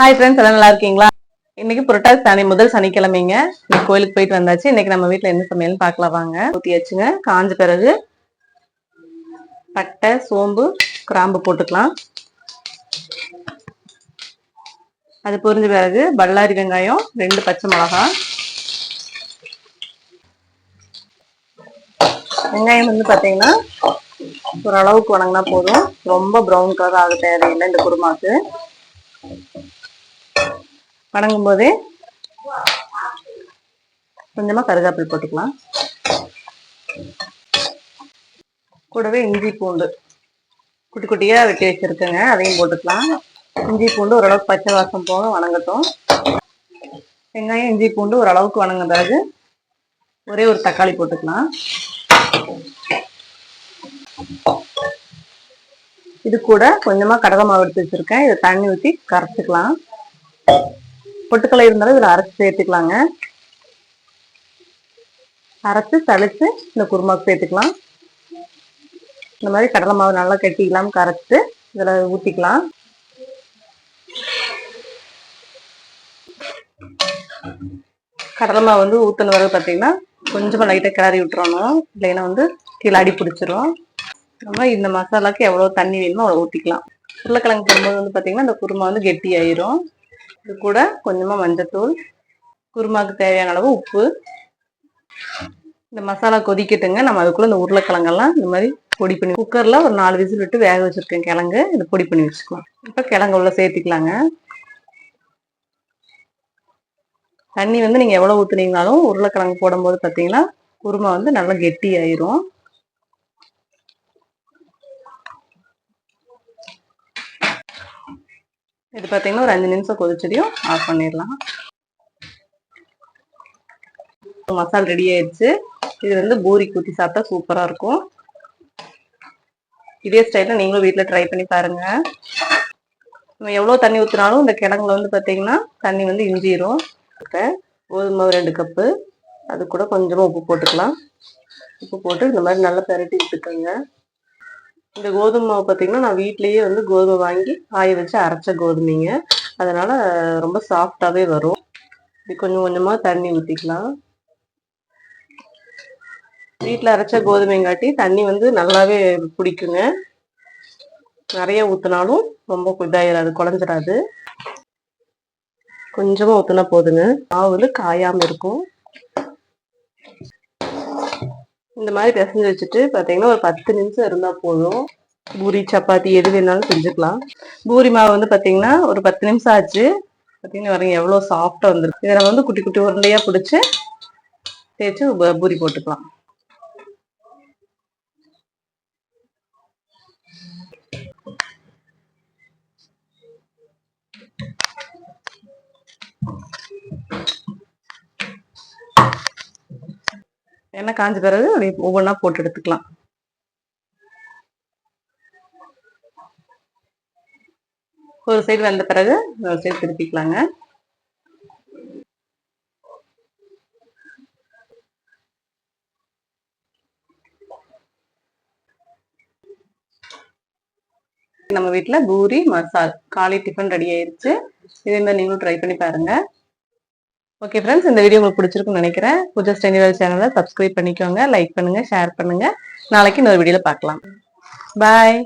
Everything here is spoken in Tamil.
ஹாய் ஃப்ரெண்ட்ஸ் எல்லாம் நல்லா இருக்கீங்களா? இன்னைக்கு புரட்டாசி சனி முதல் சனிக்கிழமைங்க. இன்னைக்கு கோயிலுக்கு போயிட்டு வந்தாச்சு. இன்னைக்கு நம்ம வீட்டில் என்ன சமையல்னு பார்க்கலாம் வாங்க. ஊற்றி வச்சுங்க. காஞ்ச பிறகு பட்டை சோம்பு கிராம்பு போட்டுக்கலாம். அது பொரிஞ்ச பிறகு பல்லாரி வெங்காயம் ரெண்டு பச்சை மிளகாய் வெங்காயம் வந்து பார்த்தீங்கன்னா ஓரளவுக்கு வணங்கினா போதும். ரொம்ப ப்ரௌன் கலர் ஆக தேவையில்லை இந்த குருமாக்கு வணங்கும் போதே கொஞ்சமா கருகாப்பில் போட்டுக்கலாம். கூடவே இஞ்சி பூண்டு. குட்டி குட்டியா வெட்டி வச்சிருக்கேங்க அதையும் போட்டுக்கலாம். இஞ்சி பூண்டு ஓரளவுக்கு பச்சை வாசம் போக வணங்கட்டும். வெங்காயம் இஞ்சி பூண்டு ஓரளவுக்கு வணங்க பிறகு ஒரே ஒரு தக்காளி போட்டுக்கலாம். இது கூட கொஞ்சமா கடலை மாவு எடுத்து வச்சிருக்கேன். இதை தண்ணி ஊற்றி கரைச்சிக்கலாம். பொட்டுக்கலை இருந்தாலும் இதில் அரைச்சி சேர்த்துக்கலாங்க. அரைச்சு தளிச்சு இந்த குருமாவுக்கு சேர்த்துக்கலாம். இந்த மாதிரி கடலை மாவு நல்லா கட்டிக்கலாம் கரைச்சிட்டு இதில் ஊற்றிக்கலாம் கடலை மாவு வந்து ஊற்றின பிறகு பார்த்தீங்கன்னா கொஞ்சமாக லைட்டாக கிளறி விட்டுறணும். இல்லைன்னா வந்து கீழே அடி பிடிச்சிரும். நம்ம இந்த மசாலாக்கு எவ்வளோ தண்ணி வேணுமோ அவ்வளோ ஊற்றிக்கலாம் உருளைக்கிழங்கு போடும்போது வந்து பார்த்தீங்கன்னா இந்த குருமா வந்து கெட்டி ஆயிரும் இது கூட கொஞ்சமாக மஞ்சத்தூள் குருமாவுக்கு தேவையான அளவு உப்பு. இந்த மசாலா கொதிக்கட்டுங்க. நம்ம அதுக்குள்ளே இந்த உருளைக்கிழங்கெல்லாம் இந்த மாதிரி பொடி பண்ணி குக்கரில் ஒரு நாலு விசில் விட்டு வேக வச்சுருக்கேன் கிழங்கு. இது பொடி பண்ணி வச்சுக்கலாம். இப்போ கிழங்கு உள்ள சேர்த்துக்கலாங்க. தண்ணி வந்து நீங்கள் எவ்வளோ ஊற்றுனீங்கனாலும் உருளைக்கிழங்கு போடும்போது பார்த்தீங்கன்னா குருமா வந்து நல்லா கெட்டி ஆயிரும் இது பார்த்தீங்கன்னா ஒரு அஞ்சு நிமிஷம் கொதிச்சதையும் ஆஃப் பண்ணிடலாம். மசால் ரெடி ஆயிடுச்சு. இது வந்து பூரி ஊற்றி சாப்பிட்டா சூப்பராக இருக்கும். இதே ஸ்டைலில் நீங்களும் வீட்டில் ட்ரை பண்ணி பாருங்க. நம்ம எவ்வளோ தண்ணி ஊற்றினாலும் இந்த கிழங்குல வந்து பார்த்தீங்கன்னா தண்ணி வந்து இஞ்சிரும். கோதுமை ரெண்டு கப்பு அது கூட கொஞ்சமாக உப்பு போட்டுக்கலாம். உப்பு போட்டு இந்த மாதிரி நல்லா பெரட்டி விட்டுக்கோங்க இந்த கோதுமை மாவு பார்த்தீங்கன்னா நான் வீட்லேயே வந்து கோதுமை வாங்கி காய வச்சு அரைச்ச கோதுமைங்க. அதனால ரொம்ப சாஃப்டாகவே வரும். இது கொஞ்சம் கொஞ்சமாக தண்ணி ஊற்றிக்கலாம் வீட்டில் அரைச்ச கோதுமைங்காட்டி தண்ணி வந்து நல்லாவே பிடிக்குங்க நிறைய ஊற்றினாலும் ரொம்ப இதாகிடாது குழஞ்சிடாது கொஞ்சமாக ஊற்றினா போதுங்க. மாவு வந்து காயாமல் இருக்கும். இந்த மாதிரி பிசைஞ்சு வச்சுட்டு பார்த்தீங்கன்னா ஒரு பத்து நிமிஷம் இருந்தால் போதும். பூரி சப்பாத்தி எது வேணாலும் செஞ்சுக்கலாம். பூரி மாவு வந்து பார்த்தீங்கன்னா ஒரு பத்து நிமிஷம் ஆச்சு. பார்த்தீங்கன்னா வரீங்க எவ்வளோ சாஃப்டாக வந்துருக்கு. இதை நம்ம வந்து குட்டி குட்டி உருண்டையாக பிடிச்சி தேய்ச்சி பூரி போட்டுக்கலாம். எண்ணெய் காஞ்ச பிறகு அப்படியே ஒவ்வொன்றா போட்டு எடுத்துக்கலாம். ஒரு சைடு வந்த பிறகு ஒரு சைடு திருப்பிக்கலாங்க. நம்ம வீட்டில் பூரி மசால் காலை டிஃபன் ரெடி ஆயிடுச்சு இதே மாதிரி நீங்களும் ட்ரை பண்ணி பாருங்க. ஓகே ஃப்ரெண்ட்ஸ் இந்த வீடியோ உங்களுக்கு பிடிச்சிருக்குன்னு நினைக்கிறேன். பூஜா ஸ்டெனிவல் சேனலை சப்ஸ்கிரைப் பண்ணிக்கோங்க லைக் பண்ணுங்க ஷேர் பண்ணுங்க. நாளைக்கு இன்னொரு வீடியோவில் பார்க்கலாம். பாய்